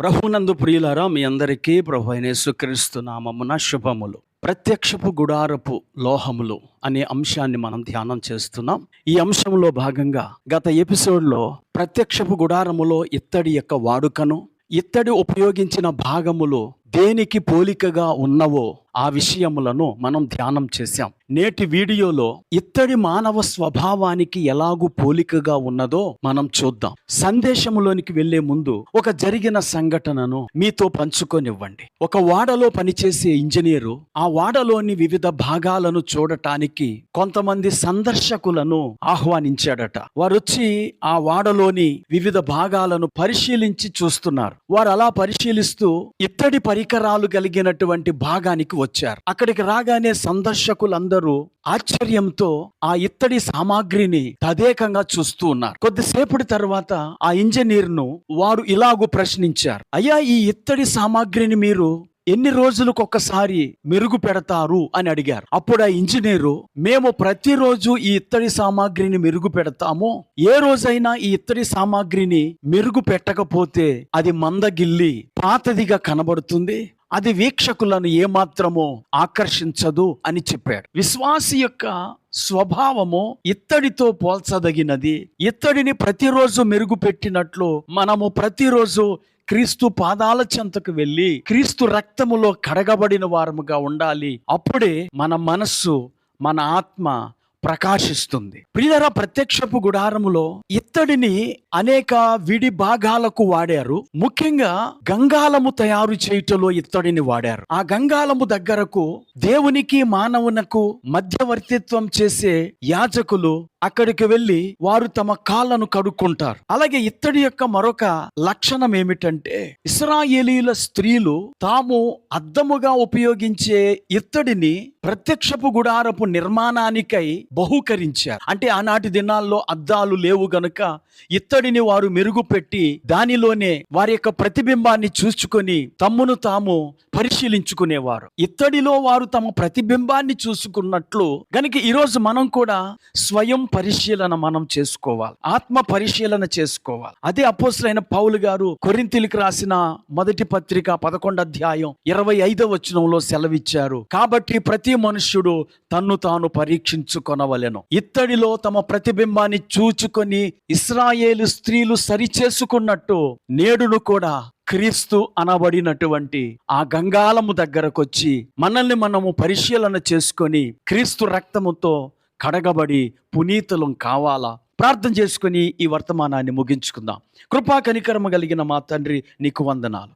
ప్రభునందు ప్రియులారా మీ అందరికీ ప్రభు అయిన యేసుక్రీస్తు నామమున శుభములు. ప్రత్యక్షపు గుడారపు లోహములు అనే అంశాన్ని మనం ధ్యానం చేస్తున్నాం. ఈ అంశంలో భాగంగా గత ఎపిసోడ్లో ప్రత్యక్షపు గుడారములో ఇత్తడి యొక్క వాడుకను ఇత్తడి ఉపయోగించిన భాగములు దేనికి పోలికగా ఉన్నవో ఆ విషయములను మనం ధ్యానం చేశాం. నేటి వీడియోలో ఇత్తడి మానవ స్వభావానికి ఎలాగూ పోలికగా ఉన్నదో మనం చూద్దాం. సందేశములోనికి వెళ్ళే ముందు ఒక జరిగిన సంఘటనను మీతో పంచుకొనివ్వండి. ఒక వాడలో పనిచేసే ఇంజనీరు ఆ వాడలోని వివిధ భాగాలను చూడటానికి కొంతమంది సందర్శకులను ఆహ్వానించాడట. వారు వచ్చి ఆ వాడలోని వివిధ భాగాలను పరిశీలించి చూస్తున్నారు. వారు అలా పరిశీలిస్తూ ఇత్తడి పరికరాలు కలిగినటువంటి భాగానికి వచ్చారు. అక్కడికి రాగానే సందర్శకులందరూ ఆశ్చర్యంతో ఆ ఇత్తడి సామాగ్రిని తదేకంగా చూస్తూ ఉన్నారు. కొద్దిసేపటి తర్వాత ఆ ఇంజనీర్ను వారు ఇలాగూ ప్రశ్నించారు. అయ్యా ఈ ఇత్తడి సామాగ్రిని మీరు ఎన్ని రోజులకు ఒక్కసారి మెరుగు పెడతారు? అని అడిగారు. అప్పుడు ఆ ఇంజనీరు మేము ప్రతిరోజు ఈ ఇత్తడి సామాగ్రిని మెరుగు పెడతాము. ఏ రోజైనా ఈ ఇత్తడి సామాగ్రిని మెరుగు పెట్టకపోతే అది మందగిల్లి పాతదిగా కనబడుతుంది. అది వీక్షకులను ఏమాత్రమో ఆకర్షించదు అని చెప్పాడు. విశ్వాసి యొక్క స్వభావము ఇత్తడితో పోల్చదగినది. ఇత్తడిని ప్రతిరోజు మెరుగుపెట్టినట్లు మనము ప్రతిరోజు క్రీస్తు పాదాల చెంతకు వెళ్ళి క్రీస్తు రక్తములో కడగబడిన వారముగా ఉండాలి. అప్పుడే మన మనస్సు మన ఆత్మ ప్రకాశిస్తుంది. ప్రియర ప్రత్యక్షపు గుడారములో ఇత్తడిని అనేక విడి భాగాలకు వాడారు. ముఖ్యంగా గంగాలము తయారు చేయుటలో ఇత్తడిని వాడారు. ఆ గంగాలము దగ్గరకు దేవునికి మానవునకు మధ్యవర్తిత్వం చేసే యాజకులు అక్కడికి వెళ్ళి వారు తమ కాళ్ళను కడుక్కుంటారు. అలాగే ఇత్తడి యొక్క మరొక లక్షణం ఏమిటంటే ఇస్రాయేలీల స్త్రీలు తాము అద్దముగా ఉపయోగించే ఇత్తడిని ప్రత్యక్షపు గుడారపు నిర్మాణానికై బహుకరించారు. అంటే ఆనాటి దినాల్లో అద్దాలు లేవు గనుక ఇత్తడిని వారు మెరుగుపెట్టి దానిలోనే వారి యొక్క ప్రతిబింబాన్ని చూసుకొని తమ్మును తాము పరిశీలించుకునేవారు. ఇత్తడిలో వారు తమ ప్రతిబింబాన్ని చూసుకున్నట్లు గనుక ఈరోజు మనం కూడా స్వయం పరిశీలన మనం చేసుకోవాలి. ఆత్మ పరిశీలన చేసుకోవాలి. అదే అపోసులైన పౌలు గారు కొరింతిలికి రాసిన మొదటి పత్రిక పదకొండు అధ్యాయం ఇరవై ఐదవ వచనంలో సెలవిచ్చారు. కాబట్టి ప్రతి మనుష్యుడు తన్ను తాను పరీక్షించుకొనవలెను. ఇత్తడిలో తమ ప్రతిబింబాన్ని చూచుకొని ఇస్రాయేలు స్త్రీలు సరిచేసుకున్నట్టు నేడును కూడా క్రీస్తు అనబడినటువంటి ఆ గంగాలము దగ్గరకొచ్చి మనల్ని మనము పరిశీలన చేసుకొని క్రీస్తు రక్తముతో కడగబడి పునీతులం కావాలా? ప్రార్థన చేసుకుని ఈ వర్తమానాన్ని ముగించుకుందాం. కృపా కనికరమ కలిగిన మా తండ్రి నీకు వందనాలు.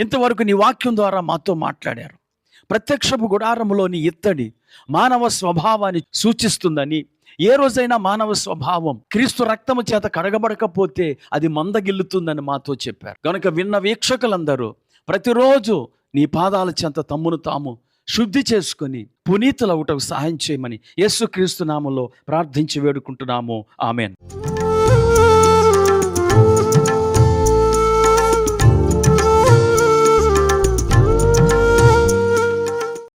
ఇంతవరకు నీ వాక్యం ద్వారా మాతో మాట్లాడారు. ప్రత్యక్షపు గుడారములోని ఇత్తడి మానవ స్వభావాన్ని సూచిస్తుందని. ఏ రోజైనా మానవ స్వభావం క్రీస్తు రక్తము చేత కడగబడకపోతే అది మందగిల్లుతుందని మాతో చెప్పారు. కనుక విన్న వీక్షకులందరూ ప్రతిరోజు నీ పాదాల చెంత తమ్మును తాము శుద్ధి చేసుకొని పునీతులవుటకు సహాయం చేయమని యేసుక్రీస్తు నామంలో ప్రార్థించి వేడుకుంటున్నాము. ఆమెన్.